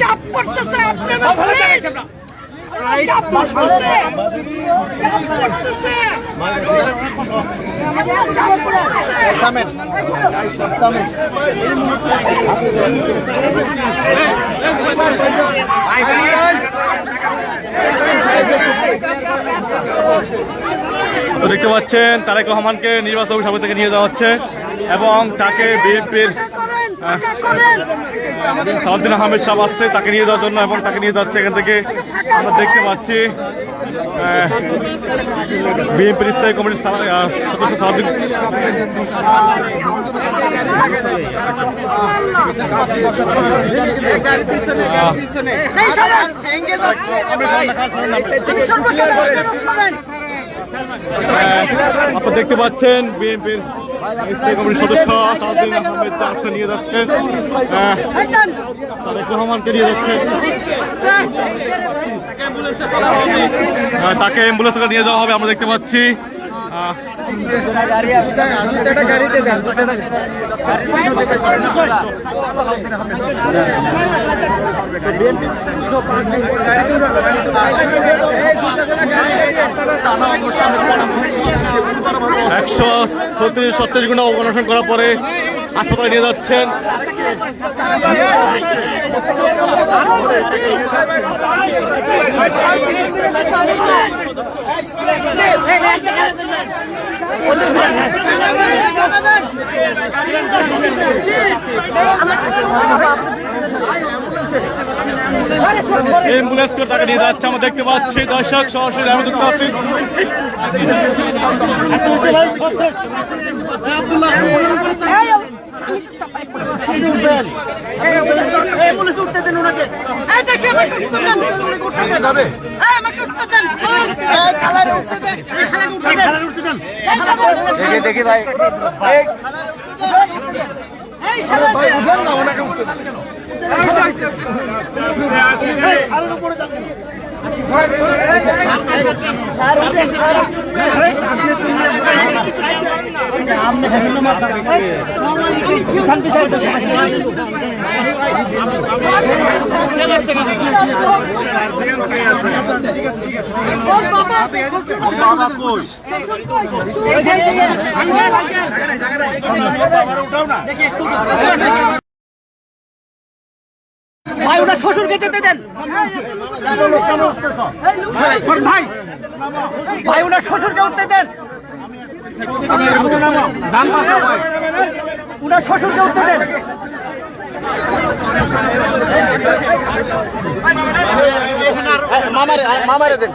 চাপ পড়তেছে আপনারা চাপ পড়তেছে চাপ পড়তেছে। চাপ তো দেখতে পাচ্ছেন তারেক রহমানকে নির্বাচন সভা থেকে নিয়ে যাওয়া হচ্ছে এবং তাকে বিএনপির সালাউদ্দিন আহমেদ সাহেব আসছে তাকে নিয়ে যাওয়ার জন্য এবং তাকে নিয়ে যাচ্ছে এখান থেকে। আমরা দেখতে পাচ্ছি বিএনপির স্থায়ী কমিটির সদস্য সালাউদ্দিন আপনারা দেখতে পাচ্ছেন বিএনপির স্থায়ী কমিটির সদস্য সালাউদ্দিন আহমেদ আসছে নিয়ে যাচ্ছেন আহ, তারেক রহমানকে নিয়ে যাচ্ছেন তাকে অ্যাম্বুলেন্স করে নিয়ে যাওয়া হবে আমরা দেখতে পাচ্ছি। আহ, একশো ছত্রিশ ছত্রিশ ঘণ্টা অনশন করার পরে হাসপাতালে নিয়ে যাচ্ছেন। অ্যাম্বুলেন্স করে তাকে নিয়ে যাচ্ছে আমরা দেখতে পাচ্ছি দর্শক সরাসরি ওনাকে এই দেখি ভাই ভাই উঠেন না ওনাকে উঠতে দেন এই খালার উপরে যান ভাই ওটা শ্বশুরকে যেতে দেন। ভাই ভাই, ওনার শ্বশুরকে উঠতে দেন। ওনার শ্বশুরকে উঠতে দেন। মামারে মামারে দেন।